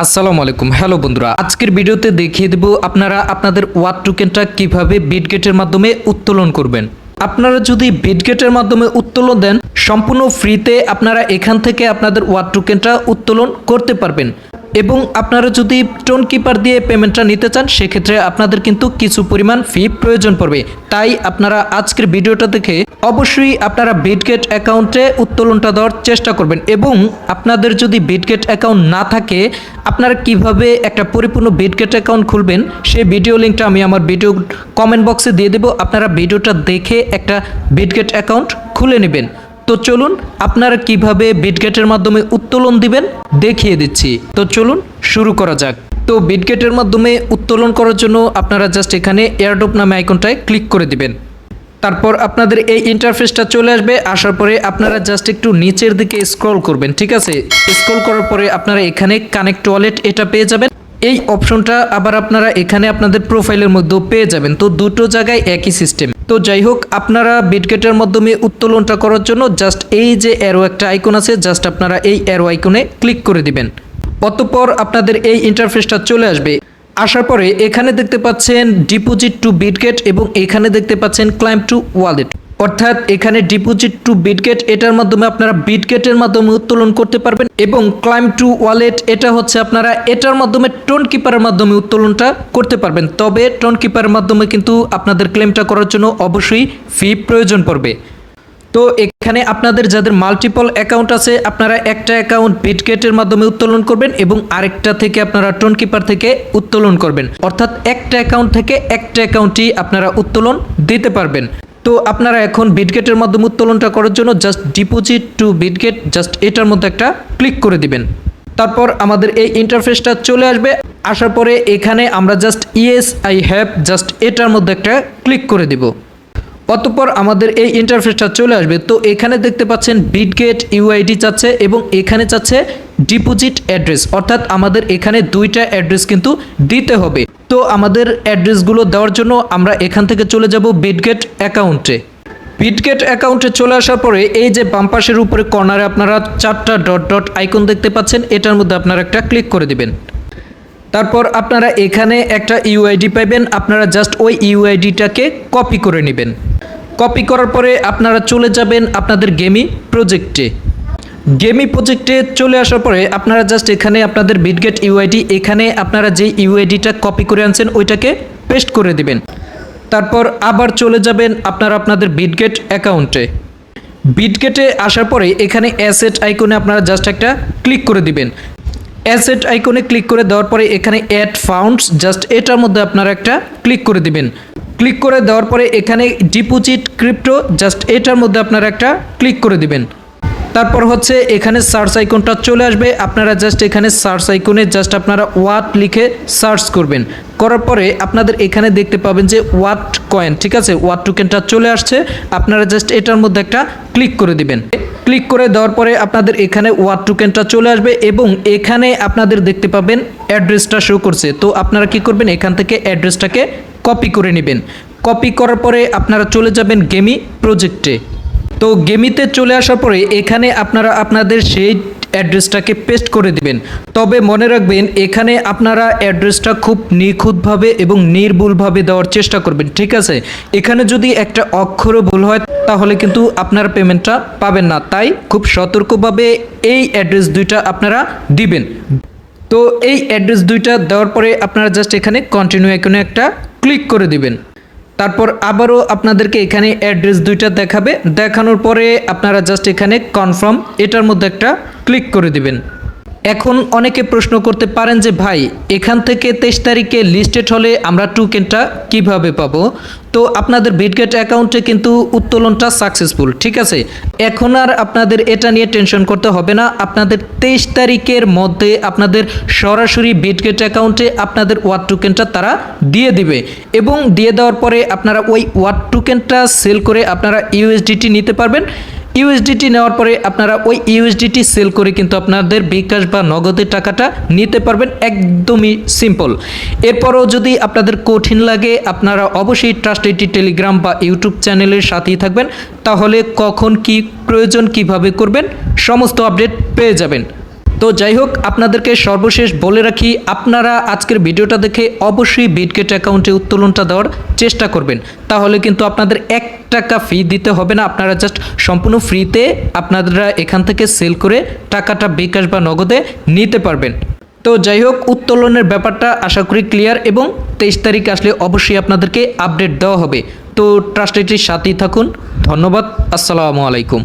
আসসালামু আলাইকুম। হ্যালো বন্ধুরা, আজকের ভিডিওতে দেখিয়ে দেব আপনারা আপনাদের ওয়াট টুকেনটা কীভাবে বিটগেটের মাধ্যমে উত্তোলন করবেন। আপনারা যদি বিটগেটের মাধ্যমে উত্তোলন দেন, সম্পূর্ণ ফ্রিতে আপনারা এখান থেকে আপনাদের ওয়াট টুকেনটা উত্তোলন করতে পারবেন। এবং আপনারা যদি টোন কিপার দিয়ে পেমেন্টটা নিতে চান, সেক্ষেত্রে আপনাদের কিন্তু কিছু পরিমাণ ফি প্রয়োজন পড়বে। তাই আপনারা আজকের ভিডিওটা দেখে অবশ্যই আপনারা বিটগেট অ্যাকাউন্টে উত্তোলনটা দেওয়ার চেষ্টা করবেন এবং আপনাদের যদি বিটগেট অ্যাকাউন্ট না থাকে, আপনারা কীভাবে একটা পরিপূর্ণ বিটগেট অ্যাকাউন্ট খুলবেন, সেই ভিডিও লিঙ্কটা আমি আমার ভিডিও কমেন্ট বক্সে দিয়ে দেবো। আপনারা ভিডিওটা দেখে একটা বিটগেট অ্যাকাউন্ট খুলে নেবেন। তো চলুন আপনারা কীভাবে বিটগেটের মাধ্যমে উত্তোলন দিবেন দেখিয়ে দিচ্ছি। তো চলুন শুরু করা যাক। তো বিটগেটের মাধ্যমে উত্তোলন করার জন্য আপনারা জাস্ট এখানে এয়ারড্রপ নামে আইকনটায় ক্লিক করে দিবেন। তারপর আপনাদের এই ইন্টারফেসটা চলে আসবে, আসার পরে আপনারা জাস্ট একটু নিচের দিকে স্ক্রল করবেন, ঠিক আছে? স্ক্রল করার পরে আপনারা এখানে কানেক্ট ওয়ালেট এটা পেয়ে যাবেন। এই অপশনটা আবার আপনারা এখানে আপনাদের প্রোফাইলের মধ্যেও পেয়ে যাবেন। তো দুটো জায়গায় একই সিস্টেম তো যাই হোক, আপনারা বিটগেটের মাধ্যমে উত্তোলনটা করার জন্য জাস্ট এই যে অ্যারো একটা আইকন আছে জাস্ট আপনারা এই অ্যারো আইকনে ক্লিক করে দিবেন। অতঃপর আপনাদের এই ইন্টারফেসটা চলে আসবে। আসার পরে এখানে দেখতে পাচ্ছেন ডিপোজিট টু বিটগেট এবং এখানে দেখতে পাচ্ছেন ক্লাইম টু ওয়ালেট অর্থাৎ এখানে ডিপোজিট টু বিটগেট এটার মাধ্যমে আপনারা বিটগেটের মাধ্যমে উত্তোলন করতে পারবেন এবং ক্লাইম টু ওয়ালেট এটা হচ্ছে আপনারা এটার মাধ্যমে টোন কিপারের মাধ্যমে উত্তোলনটা করতে পারবেন। তবে টোন কিপারের মাধ্যমে কিন্তু আপনাদের ক্লেমটা করার জন্য অবশ্যই ফি প্রয়োজন পড়বে। তো এখানে আপনাদের যাদের মাল্টিপল অ্যাকাউন্ট আছে, আপনারা একটা অ্যাকাউন্ট বিটগেটের মাধ্যমে উত্তোলন করবেন এবং আরেকটা থেকে আপনারা টোন কিপার থেকে উত্তোলন করবেন। অর্থাৎ একটা অ্যাকাউন্ট থেকে একটা অ্যাকাউন্টই আপনারা উত্তোলন দিতে পারবেন। তো আপনারা এখন বিটগেটের মাধ্যমে উত্তোলনটা করার জন্য just deposit to Bitget just এটার মধ্যে একটা ক্লিক করে দিবেন। তারপর আমাদের এই ইন্টারফেসটা চলে আসবে। আসার পরে এখানে আমরা just yes I have just এটার মধ্যে একটা ক্লিক করে দিব। অতঃপর আমাদের এই ইন্টারফেসটা চলে আসবে। তো এখানে দেখতে পাচ্ছেন বিটগেট ইউআইডি চাচ্ছে এবং এখানে চাচ্ছে ডিপোজিট অ্যাড্রেস অর্থাৎ আমাদের এখানে দুইটা অ্যাড্রেস কিন্তু দিতে হবে। তো আমাদের অ্যাড্রেসগুলো দেওয়ার জন্য আমরা এখান থেকে চলে যাব বিটগেট অ্যাকাউন্টে বিটগেট অ্যাকাউন্টে চলে আসার পরে এই যে বাম পাশের উপরে কর্নারে আপনারা চারটা ডট ডট আইকন দেখতে পাচ্ছেন, এটার মধ্যে আপনারা একটা ক্লিক করে দিবেন। তারপর আপনারা এখানে একটা ইউআইডি পাবেন আপনারা জাস্ট ওই ইউআইডিটাকে কপি করে নেবেন। কপি করার পরে আপনারা চলে যাবেন আপনাদের গেমি প্রজেক্টে গেমি প্রজেক্টে চলে আসার পরে আপনারা জাস্ট এখানে আপনাদের বিটগেট ইউআইডি এখানে আপনারা যে ইউআইডিটা কপি করে আনছেন, ওইটাকে পেস্ট করে দিবেন। তারপর আবার চলে যাবেন আপনারা আপনাদের বিটগেট অ্যাকাউন্টে বিটগেটে আসার পরে এখানে অ্যাসেট আইকনে আপনারা জাস্ট একটা ক্লিক করে দিবেন। অ্যাসেট আইকনে ক্লিক করে দেওয়ার পরে এখানে অ্যাড ফাউন্ডস জাস্ট এটার মধ্যে আপনারা একটা ক্লিক করে দিবেন। ক্লিক করে দেওয়ার পরে এখানে ডিপোজিট ক্রিপ্টো জাস্ট এটার মধ্যে আপনারা একটা ক্লিক করে দিবেন। তারপর হচ্ছে এখানে সার্চ আইকনটা চলে আসবে। আপনারা জাস্ট এখানে সার্চ আইকনে জাস্ট আপনারা ওয়াট লিখে সার্চ করবেন। করার পরে আপনাদের এখানে দেখতে পাবেন যে ওয়াট কয়েন ঠিক আছে? ওয়াট টোকেনটা চলে আসছে। আপনারা জাস্ট এটার মধ্যে একটা ক্লিক করে দিবেন। ক্লিক করে দেওয়ার পরে আপনাদের এখানে ওয়াট টোকেনটা চলে আসবে এবং এখানে আপনাদের দেখতে পাবেন অ্যাড্রেসটা শো করছে। তো আপনারা কি করবেন? এখান থেকে অ্যাড্রেসটাকে কপি করে নেবেন। কপি করার পরে আপনারা চলে যাবেন গেমি প্রজেক্টে তো গেমিতে চলে আসার পরে এখানে আপনারা, আপনাদের সেই অ্যাড্রেসটাকে পেস্ট করে দিবেন। তবে মনে রাখবেন, এখানে আপনারা অ্যাড্রেসটা খুব নিখুঁতভাবে এবং নির্ভুলভাবে দেওয়ার চেষ্টা করবেন, ঠিক আছে? এখানে যদি একটা অক্ষরও ভুল হয়, তাহলে কিন্তু আপনার পেমেন্টটা পাবেন না। তাই খুব সতর্কভাবে এই অ্যাড্রেস দুইটা আপনারা দিবেন। তো এই অ্যাড্রেস দুইটা দেওয়ার পরে আপনারা জাস্ট এখানে কন্টিনিউ এখানে একটা ক্লিক করে দিবেন। তারপর আবারও আপনাদেরকে এখানে অ্যাড্রেস দুইটা দেখাবে। দেখানোর পরে আপনারা জাস্ট এখানে কনফার্ম এটার মধ্যে একটা ক্লিক করে দিবেন। এখন অনেকে প্রশ্ন করতে পারেন যে, ভাই, এখান থেকে তেইশ তারিখে লিস্টেড হলে আমরা টোকেনটা কীভাবে পাবো? তো আপনাদের বিটগেট অ্যাকাউন্টে কিন্তু উত্তোলনটা সাকসেসফুল ঠিক আছে? এখন আর আপনাদের এটা নিয়ে টেনশন করতে হবে না। আপনাদের তেইশ তারিখের মধ্যে আপনাদের সরাসরি বিটগেট অ্যাকাউন্টে আপনাদের ওয়াট টোকেনটা তারা দিয়ে দিবে। এবং দিয়ে দেওয়ার পরে আপনারা ওই ওয়াট টোকেনটা সেল করে আপনারা ইউএসডিটি নিতে পারবেন। ইউএসডিটি নেওয়ার পরে আপনারা ওই ইউএসডিটি সেল করে কিন্তু আপনাদের বিকাশ বা নগদের টাকাটা নিতে পারবেন একদমই সিম্পল এরপরও যদি আপনাদের কঠিন লাগে, আপনারা অবশ্যই ট্রাস্ট এটি টেলিগ্রাম বা ইউটিউব চ্যানেলের সাথেই থাকবেন। তাহলে কখন কি প্রয়োজন, কীভাবে করবেন, সমস্ত আপডেট পেয়ে যাবেন। তো যাই হোক, আপনাদেরকে সর্বশেষ বলে রাখি, আপনারা আজকের ভিডিওটা দেখে অবশ্যই বিটগেট অ্যাকাউন্টে উত্তোলনটা দেওয়ার চেষ্টা করবেন। তাহলে কিন্তু আপনাদের এক টাকা ফি দিতে হবে না, আপনারা জাস্ট সম্পূর্ণ ফ্রিতে আপনারা এখান থেকে সেল করে টাকাটা বিকাশ বা নগদে নিতে পারবেন। তো যাই হোক, উত্তোলনের ব্যাপারটা আশা করি ক্লিয়ার এবং তেইশ তারিখ আসলে অবশ্যই আপনাদেরকে আপডেট দেওয়া হবে। তো ট্রাস্টেটির সাথেই থাকুন, ধন্যবাদ, আসসালামু আলাইকুম।